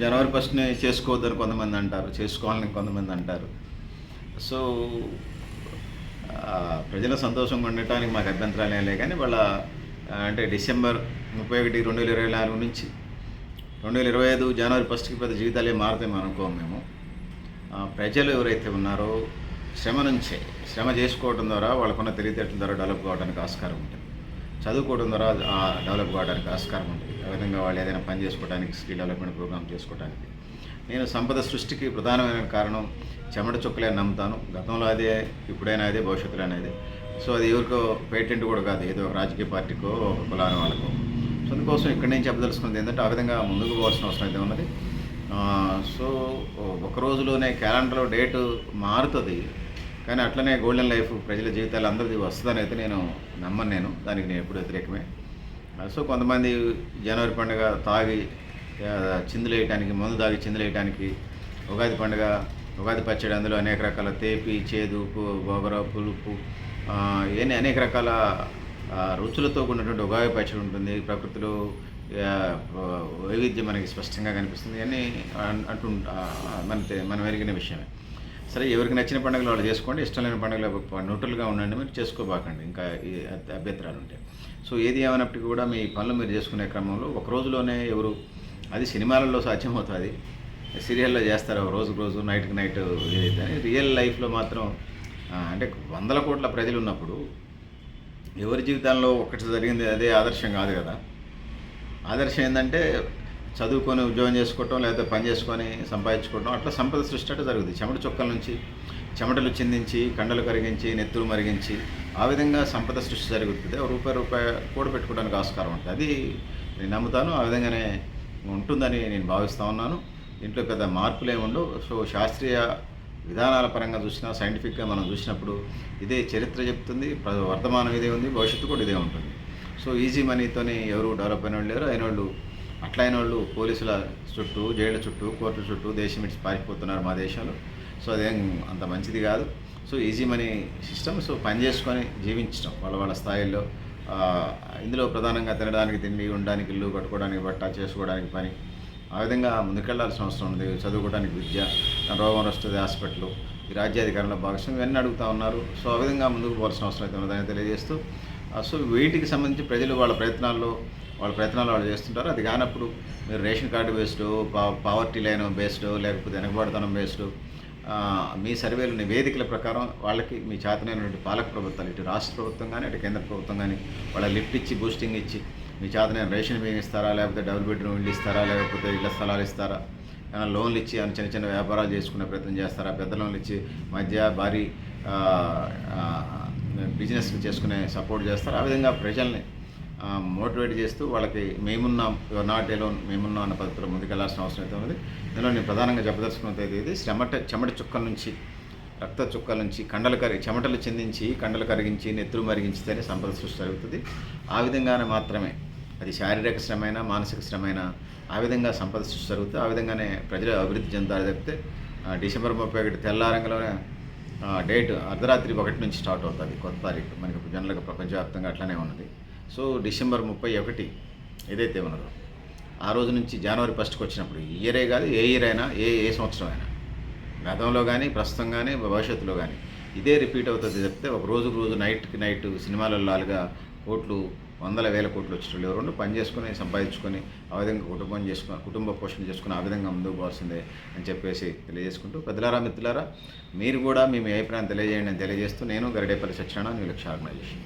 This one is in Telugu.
జనవరి ఫస్ట్ని చేసుకోవద్దని కొంతమంది అంటారు చేసుకోవాలని కొంతమంది అంటారు. సో ప్రజల సంతోషంగా ఉండటానికి మాకు అభ్యంతరాలు ఏం లేవు కానీ వాళ్ళ అంటే డిసెంబర్ ముప్పై ఒకటి రెండు వేల ఇరవై నాలుగు నుంచి రెండు వేల ఇరవై ఐదు జనవరి ఫస్ట్కి పెద్ద జీవితాలు ఏం మారుతాయి అనుకోము మేము. ప్రజలు ఎవరైతే ఉన్నారో శ్రమ నుంచే శ్రమ చేసుకోవడం ద్వారా వాళ్ళకున్న తెలివితేటల ద్వారా డెవలప్ కావడానికి ఆస్కారం ఉంటుంది. చదువుకోవడం ద్వారా డెవలప్ కావడానికి ఆస్కారం ఉంది. ఆ విధంగా వాళ్ళు ఏదైనా పని చేసుకోవడానికి స్కిల్ డెవలప్మెంట్ ప్రోగ్రామ్ చేసుకోవడానికి నేను సంపద సృష్టికి ప్రధానమైన కారణం చెమట చుక్కలే నమ్ముతాను. గతంలో అదే ఇప్పుడైనా అదే భవిష్యత్తులో అనేది సో అది ఎవరికో పేటెంట్ కూడా కాదు. ఏదో రాజకీయ పార్టీకో ఒక కులాన వాళ్ళకో. సో అందుకోసం ఇక్కడ నేను చెప్పదలుచుకున్నది ఏంటంటే ఆ విధంగా ముందుకు పోవాల్సిన అవసరం అయితే ఉన్నది. సో ఒక రోజులోనే క్యాలెండర్లో డేటు మారుతుంది. కానీ అట్లనే గోల్డెన్ లైఫ్ ప్రజల జీవితాలు అందరిది వస్తుందని అయితే నేను నమ్మను నేను. దానికి నేను ఎప్పుడు వ్యతిరేకమే. సో కొంతమంది జనవరి పండుగ తాగి చిందులేయటానికి మందు తాగి చిందులేయటానికి ఉగాది పండుగ ఉగాది పచ్చడి అందులో అనేక రకాల తేపి చేదు పు- గోగర పులుపు ఇవన్నీ అనేక రకాల రుచులతో కూడినటువంటి ఉగాది పచ్చడి ఉంటుంది. ప్రకృతిలో వైవిధ్యం మనకి స్పష్టంగా కనిపిస్తుంది. ఇవన్నీ అంటు మన మనం ఎరిగిన విషయమే. సరే ఎవరికి నచ్చిన పండుగలు వాళ్ళు చేసుకోండి ఇష్టం లేని పండుగలు న్యూట్రల్గా ఉండండి మీరు చేసుకోబాకండి ఇంకా ఈ అభ్యంతరాలు ఉంటాయి సో ఏది ఏమైనప్పటికీ కూడా మీ పనులు మీరు చేసుకునే క్రమంలో ఒక రోజులోనే ఎవరు అది సినిమాలలో సాధ్యమవుతుంది సీరియల్లో చేస్తారు రోజుకు రోజు నైట్కి నైట్ కానీ రియల్ లైఫ్లో మాత్రం అంటే వందల కోట్ల ప్రజలు ఉన్నప్పుడు ఎవరి జీవితాల్లో ఒకటి జరిగింది అదే ఆదర్శం కాదు కదా. ఆదర్శం ఏంటంటే చదువుకొని ఉద్యోగం చేసుకోవటం లేకపోతే పని చేసుకొని సంపాదించుకోవటం అట్లా సంపద సృష్టి అంటే జరుగుతుంది చెమట చుక్కల నుంచి చెమటలు చిందించి కండలు కరిగించి నెత్తులు మరిగించి ఆ విధంగా సంపద సృష్టి జరుగుతుంది రూపాయి రూపాయి కూడా పెట్టుకోవడానికి ఆస్కారం ఉంటుంది. అది నేను నమ్ముతాను. ఆ విధంగానే ఉంటుందని నేను భావిస్తూ ఉన్నాను. దీంట్లో పెద్ద మార్పులు ఏముండవు ఉండవు. సో శాస్త్రీయ విధానాల పరంగా చూసినా సైంటిఫిక్గా మనం చూసినప్పుడు ఇదే చరిత్ర చెప్తుంది. వర్తమానం ఇదే ఉంది. భవిష్యత్తు కూడా ఇదే ఉంటుంది. సో ఈజీ మనీతోని ఎవరు డెవలప్ అయిన వాళ్ళు లేరు. అయిన వాళ్ళు అట్లైన వాళ్ళు పోలీసుల చుట్టూ జైళ్ళ చుట్టూ కోర్టుల చుట్టూ దేశం ఇచ్చి పారిపోతున్నారు మా దేశంలో. సో అదేం అంత మంచిది కాదు. So easy money system so పని చేసుకొని జీవించడం వాళ్ళ వాళ్ళ స్థాయిల్లో. ఇందులో ప్రధానంగా తినడానికి తిండి ఉండడానికి ఇల్లు కట్టుకోవడానికి బట్ట చేసుకోవడానికి పని. ఆ విధంగా ముందుకెళ్ళాల్సిన అవసరం ఉంది. చదువుకోవడానికి విద్య రోగం వస్తుంది హాస్పిటల్ ఈ రాజ్యాధికారంలో భాగస్వామ్యం ఇవన్నీ అడుగుతూ ఉన్నారు. సో ఆ విధంగా ముందుకు పోవాల్సిన అవసరం అయితే ఉన్నదని తెలియజేస్తూ. సో వీటికి సంబంధించి ప్రజలు వాళ్ళ ప్రయత్నాల్లో వాళ్ళ ప్రయత్నాలు వాళ్ళు చేస్తుంటారు. అది కానప్పుడు మీరు ration card based poverty line based లేకపోతే వెనకబడతనం బేస్డ్ మీ సర్వేలు నివేదికల ప్రకారం వాళ్ళకి మీ చేతనైనటువంటి పాలక ప్రభుత్వాలు ఇటు రాష్ట్ర ప్రభుత్వం కానీ అటు కేంద్ర ప్రభుత్వం కానీ వాళ్ళ లిఫ్ట్ ఇచ్చి బూస్టింగ్ ఇచ్చి మీ చేతనైన రేషన్ బియ్యం ఇస్తారా లేకపోతే డబుల్ బెడ్రూమ్ ఇల్లు ఇస్తారా లేకపోతే ఇళ్ళ స్థలాలు ఇస్తారా ఏమైనా లోన్లు ఇచ్చి ఏమైనా చిన్న చిన్న వ్యాపారాలు చేసుకునే ప్రయత్నం చేస్తారా పెద్ద లోన్లు ఇచ్చి మధ్య భారీ బిజినెస్ చేసుకునే సపోర్ట్ చేస్తారు ఆ విధంగా ప్రజల్ని మోటివేట్ చేస్తూ వాళ్ళకి మేమున్నాం యువర్ నాట్ ఎలోన్ మేమున్నాం అన్న పద్ధతిలో ముందుకెళ్ళాల్సిన అవసరం అయితే ఉంది దీనిలో నేను ప్రధానంగా చెప్పదలుచుకున్నది ఇది చెమట చెమట చుక్కల నుంచి రక్త చుక్కల నుంచి కండలు కరిగి చెమటలు చెందించి కండలు కరిగించి నెత్తులు మరిగించితేనే సంపద సృష్టి జరుగుతుంది. ఆ విధంగానే మాత్రమే అది శారీరక శ్రమైనా మానసిక శ్రమైనా ఆ విధంగా సంపద సృష్టి జరుగుతుంది. ఆ విధంగానే ప్రజలు అభివృద్ధి చెందాలి తప్పితే డిసెంబర్ ముప్పై ఒకటి తెల్లారంగంలోనే డేట్ అర్ధరాత్రి ఒకటి నుంచి స్టార్ట్ అవుతుంది. కొత్త తారీఖు మనకి జనరల్గా ప్రపంచవ్యాప్తంగా అట్లనే ఉన్నది. సో డిసెంబర్ ముప్పై ఒకటి ఏదైతే ఉన్నదో ఆ రోజు నుంచి జనవరి ఫస్ట్కి వచ్చినప్పుడు ఈ ఇయరే కాదు ఏ ఇయర్ అయినా ఏ ఏ సంవత్సరం అయినా గతంలో కానీ ప్రస్తుతం కానీ భవిష్యత్తులో కానీ ఇదే రిపీట్ అవుతుంది చెప్తే ఒక రోజుకు రోజు నైట్కి నైట్ సినిమాలలో కోట్లు వందల వేల కోట్లు వచ్చేటోళ్ళు ఎవరు పని చేసుకొని సంపాదించుకొని ఆ విధంగా కుటుంబం చేసుకుని కుటుంబ పోషణ చేసుకుని ఆ విధంగా ముందుకు పోవాల్సిందే అని చెప్పేసి తెలియజేసుకుంటూ పెద్దలారా మిత్రులారా మీరు కూడా మీ అభిప్రాయం తెలియజేయండి అని తెలియజేస్తూ నేను గరిడేపల్లి సత్యనారాయణ నీ లక్ష్య ఆర్గనైజేషన్.